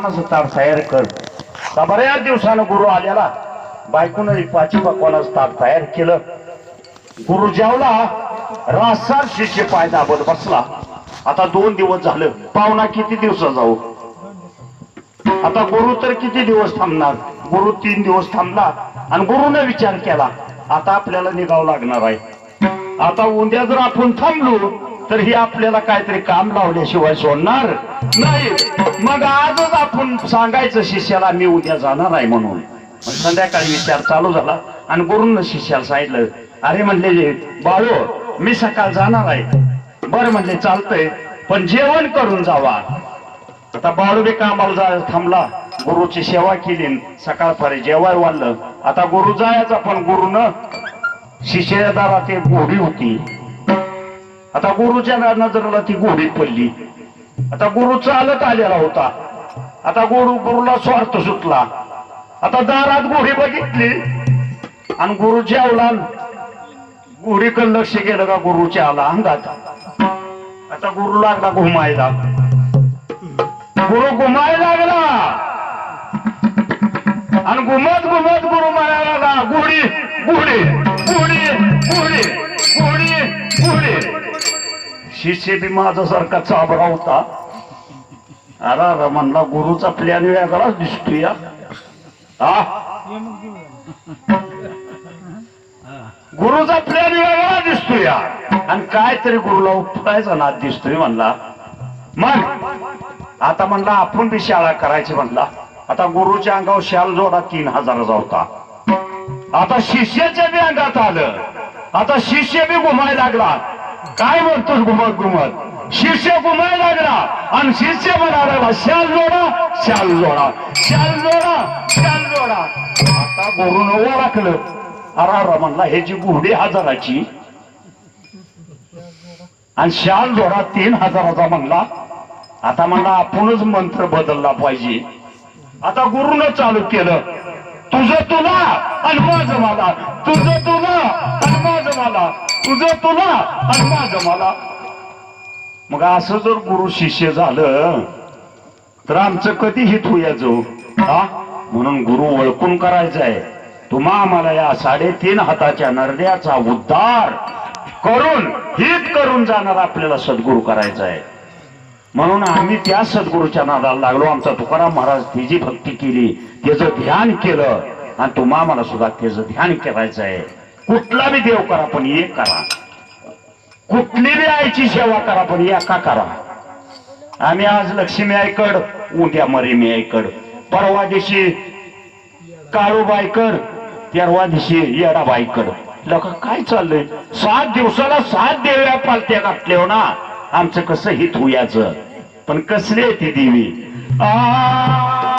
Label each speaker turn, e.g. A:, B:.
A: कोणाचं तयार कर. बऱ्याच दिवसानं गुरु आलेला. बायकोनं पाची पकवानाचं ताप तयार केलं. गुरु जेवला रासार शिष्य पाय दाबत बसला. आता दोन दिवस झालं. पाहुणा किती दिवस जाऊ? आता गुरु तर किती दिवस थांबणार? गुरु तीन दिवस थांबला आणि गुरुने विचार केला आता आपल्याला निघावं लागणार आहे. आता उद्या जर आपण थांबलो तर ही आपल्याला काहीतरी काम लावल्याशिवाय सोडणार नाही. मग आजच आपण सांगायचं शिष्याला मी उद्या जाणार आहे म्हणून. संध्याकाळी विचार चालू झाला आणि गुरुनं शिष्याला सांगितलं अरे म्हणले बाळू मी सकाळ जाणार आहे. बरं म्हणले चालतंय पण जेवण करून जावा. आता बाळू बी कामाला जा थांबला. गुरुची सेवा केली सकाळपारी जेवाय वाढलं. आता गुरु जायचा पण गुरुनं शिष्यदारात एक घोडी होती. आता गुरुच्या नजरेला ती घोडी पडली. आता गुरु चालत आलेला होता. आता गुरु गुरुला स्वार्थ सुटला. आता दारात घोडी बघितली. आणि गुरु जेवला. घोडीकडे लक्ष गेलं का गुरुच्या आला अंगात. आता गुरु लागला घुमायला. गुरु घुमायला लागला. आणि घुमत घुमत गुरु म्हणायला लागला घोडी गुढी गुढी गुढी गुढी गुढी. शिष्य बी माझ्यासारखा चाबरा होता. अरे अरे म्हणला गुरुचा प्लॅन वेगळाच दिसतोय हा. गुरुचा प्लॅन वेगळा या आणि काय तरी गुरुला उपटायचा नाद दिसतोय म्हणला. मग आता म्हणला आपण बी शाळा करायची म्हणला. आता गुरुच्या अंगावर शाल जोडा तीन हजाराचा होता. आता शिष्याच्या बी अंगात आलं. आता शिष्य बी घुमाय लागला. काय बघतोस घुमत घुमत? शिष्य घुमाय लागला आणि शिष्य म्हणायला लागला शाल जोडा शाल जोडा शाल जोडा शाल जोडा. आता गुरुनं ओळखलं. अरा म्हणला ह्याची गुढी हजाराची आणि शाल जोडा तीन हजाराचा म्हणला. आता म्हणला आपणच मंत्र बदलला पाहिजे. आता गुरुनं चालू केलं. तुझं तुला आणि माझं मला. तुझं तुला आणि माझं मला. तुझं तुला आणि माझं मला. मग असं जर गुरु शिष्य झालं तर आमचं कधी हित होयाचं हा? म्हणून गुरु ओळखून करायचं आहे तुम्हा आम्हाला या साडेतीन हाताच्या नरड्याचा उद्धार करून हित करून जाणार आपल्याला सद्गुरू करायचा आहे म्हणून आम्ही त्या सद्गुरूच्या नादाला लागलो. आमचा तुकाराम महाराज ती जी भक्ती केली त्याचं ध्यान केलं आणि तुम्हा आम्हाला सुद्धा त्याचं ध्यान करायचं आहे कुठला बी देव करा पण एक करा. कुठली बी आईची सेवा करा पण एका करा. आम्ही आज लक्ष्मी आईकड उद्या मरीमी आईकड. परवा दिवशी काळूबाईकड तेरवा दिवशी येडाबाईकड लोक काय चाललंय? सात दिवसाला सात देव्या पालत्या घातल्या हो ना. आमचं कसं हित होयाचं पण कसली आहे ती देवी? आ,